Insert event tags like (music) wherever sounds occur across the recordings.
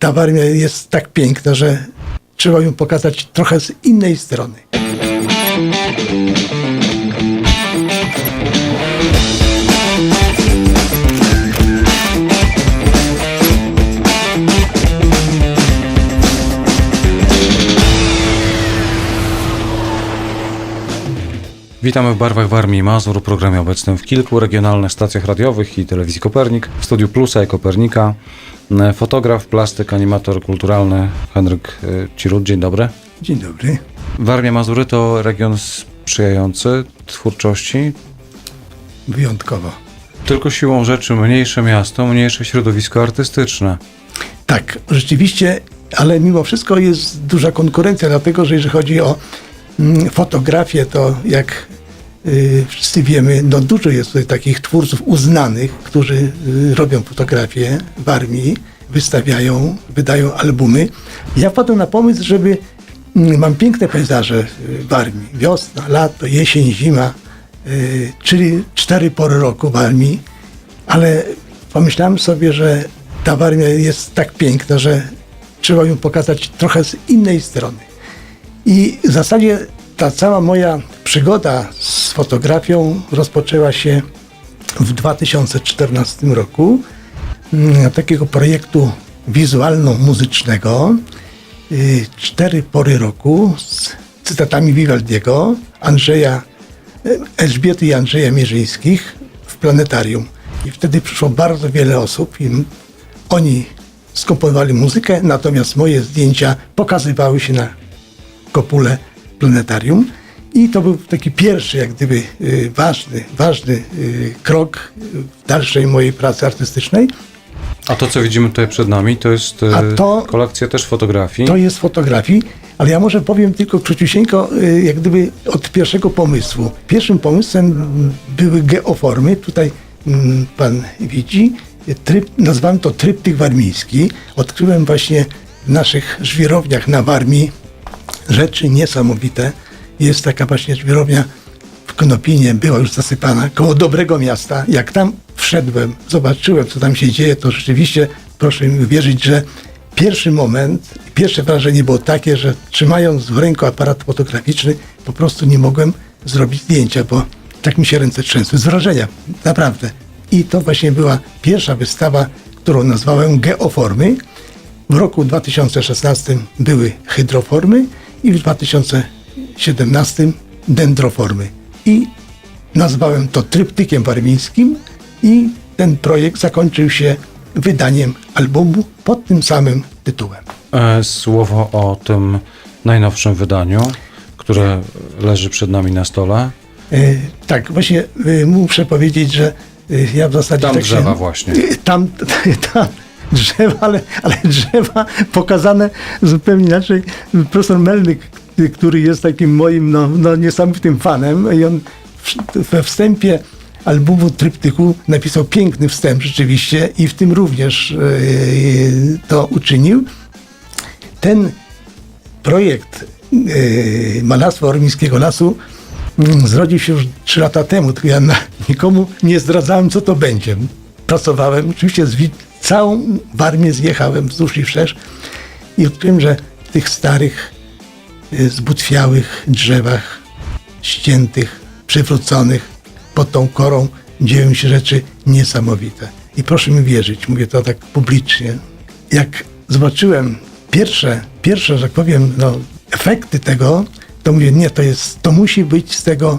ta Warmia jest tak piękna, że trzeba ją pokazać trochę z innej strony. Witamy w barwach Warmii i Mazur, programie obecnym w kilku regionalnych stacjach radiowych i telewizji Kopernik, w studiu Plusa i Kopernika. Fotograf, plastyk, animator kulturalny Henryk e, Cirut. Dzień dobry. Dzień dobry. Warmia Mazury to region sprzyjający twórczości. Wyjątkowo. Tylko siłą rzeczy mniejsze miasto, mniejsze środowisko artystyczne. Tak, rzeczywiście, ale mimo wszystko jest duża konkurencja, dlatego że jeżeli chodzi o mm, fotografię, to jak y, wszyscy wiemy, no dużo jest tutaj takich twórców uznanych, którzy y, robią fotografię w armii, wystawiają, wydają albumy. Ja wpadłem na pomysł, żeby mm, mam piękne pejzaże y, w armii. Wiosna, lato, jesień, zima, y, czyli cztery pory roku w armii, ale pomyślałem sobie, że ta Warmia jest tak piękna, że trzeba ją pokazać trochę z innej strony. I w zasadzie ta cała moja przygoda z fotografią rozpoczęła się w 2014 roku. Mm, Takiego projektu wizualno-muzycznego. y, Cztery pory roku z cytatami Vivaldiego, Andrzeja, y, Elżbiety i Andrzeja Mierzyńskich w planetarium. I wtedy przyszło bardzo wiele osób i oni skomponowali muzykę, natomiast moje zdjęcia pokazywały się na kopule planetarium. I to był taki pierwszy, jak gdyby y, ważny, ważny krok w dalszej mojej pracy artystycznej. A to, co widzimy tutaj przed nami, to jest e, A to- kolekcja też fotografii. To jest fotografii, ale ja może powiem tylko króciusieńko, y, jak gdyby od pierwszego pomysłu. Pierwszym pomysłem mm, były geoformy. Tutaj mm, pan widzi, tryb, nazwałem to tryptyk warmiński. Odkryłem właśnie w naszych żwirowniach na Warmii rzeczy niesamowite. Jest taka właśnie żwirownia w Knopinie, była już zasypana, koło dobrego miasta. Jak tam wszedłem, zobaczyłem, co tam się dzieje, to rzeczywiście, proszę mi wierzyć, że pierwszy moment, pierwsze wrażenie było takie, że trzymając w ręku aparat fotograficzny, po prostu nie mogłem zrobić zdjęcia, bo tak mi się ręce trzęsły z wrażenia, naprawdę. I to właśnie była pierwsza wystawa, którą nazwałem Geoformy. W roku 2016 były hydroformy i w 2017 dendroformy. I nazwałem to tryptykiem warmińskim i ten projekt zakończył się wydaniem albumu pod tym samym tytułem. E, Słowo o tym najnowszym wydaniu, które leży przed nami na stole. E, tak, właśnie e, muszę powiedzieć, że ja w zasadzie Tam tak drzewa się, właśnie. Tam, (laughs) tam drzewa, ale, ale drzewa pokazane zupełnie inaczej. Profesor Melnyk, który jest takim moim no, no, niesamowitym fanem i on we wstępie albumu Tryptyku napisał piękny wstęp rzeczywiście i w tym również e, to uczynił. Ten projekt e, Malarstwa Ormińskiego Lasu mm, zrodził się już trzy lata temu, tylko ja nikomu nie zdradzałem, co to będzie. Pracowałem, oczywiście z całą Warmię zjechałem wzdłuż i wszerz i odkryłem, że w tych starych, e, zbutwiałych drzewach, ściętych, przywróconych pod tą korą dzieją się rzeczy niesamowite. I proszę mi wierzyć, mówię to tak publicznie. Jak zobaczyłem pierwsze, pierwsze, że tak powiem, no, efekty tego, to mówię, nie, to jest, to musi być z tego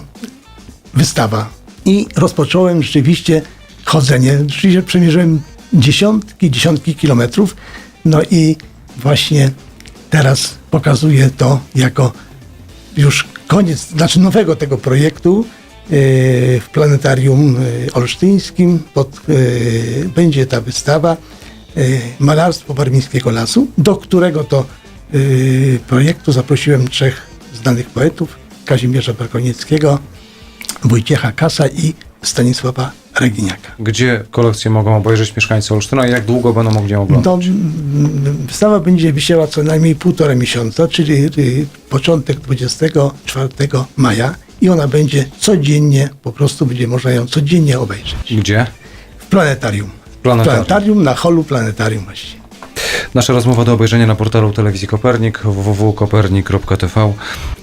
wystawa. I rozpocząłem rzeczywiście chodzenie. Rzeczywiście przemierzyłem dziesiątki, dziesiątki kilometrów. No i właśnie teraz pokazuję to jako już koniec, znaczy nowego tego projektu w planetarium e, olsztyńskim pod, e, będzie ta wystawa e, Malarstwo Warmińskiego Lasu, do którego to e, projektu zaprosiłem trzech znanych poetów, Kazimierza Barkonieckiego, Wojciecha Kasa i Stanisława Reginiaka. Gdzie kolekcję mogą obejrzeć mieszkańcy Olsztyna i jak długo będą mogli ją oglądać? No, wystawa będzie wisiała co najmniej półtora miesiąca, czyli y, początek 24 maja i ona będzie codziennie, po prostu będzie można ją codziennie obejrzeć. Gdzie? W planetarium. Planetarium. planetarium na holu planetarium właśnie. Nasza rozmowa do obejrzenia na portalu Telewizji Kopernik www.kopernik.tv.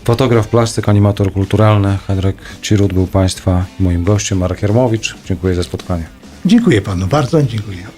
Fotograf, plastyk, animator kulturalny Henryk Cirut był Państwa moim gościem, Marek Jarmowicz. Dziękuję za spotkanie. Dziękuję panu bardzo, dziękuję.